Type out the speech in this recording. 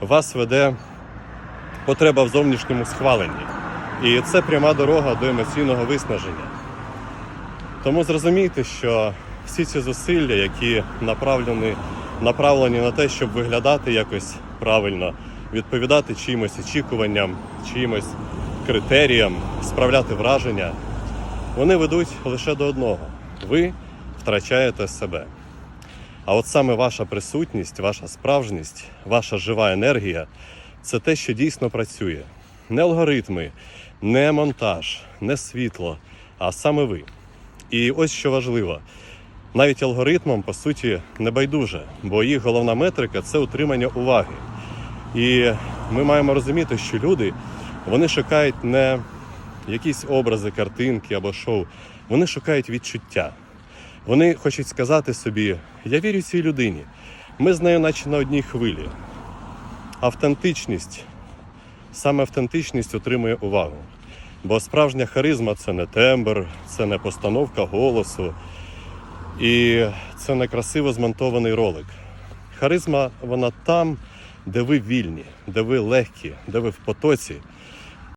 вас веде потреба в зовнішньому схваленні. І це пряма дорога до емоційного виснаження. Тому зрозумійте, що всі ці зусилля, які направлені, направлені на те, щоб виглядати якось правильно, відповідати чиїмось очікуванням, чиїмось критеріям, справляти враження, вони ведуть лише до одного: ви втрачаєте себе. А от саме ваша присутність, ваша справжність, ваша жива енергія це те, що дійсно працює. Не алгоритми, не монтаж, не світло, а саме ви. І ось що важливо: навіть алгоритмам, по суті, не байдуже, бо їх головна метрика це утримання уваги. І ми маємо розуміти, що люди вони шукають не якісь образи, картинки або шоу, вони шукають відчуття. Вони хочуть сказати собі: я вірю цій людині, ми з нею, наче на одній хвилі. Автентичність, саме автентичність отримує увагу. Бо справжня харизма це не тембр, це не постановка голосу, і це не красиво змонтований ролик. Харизма вона там, де ви вільні, де ви легкі, де ви в потоці,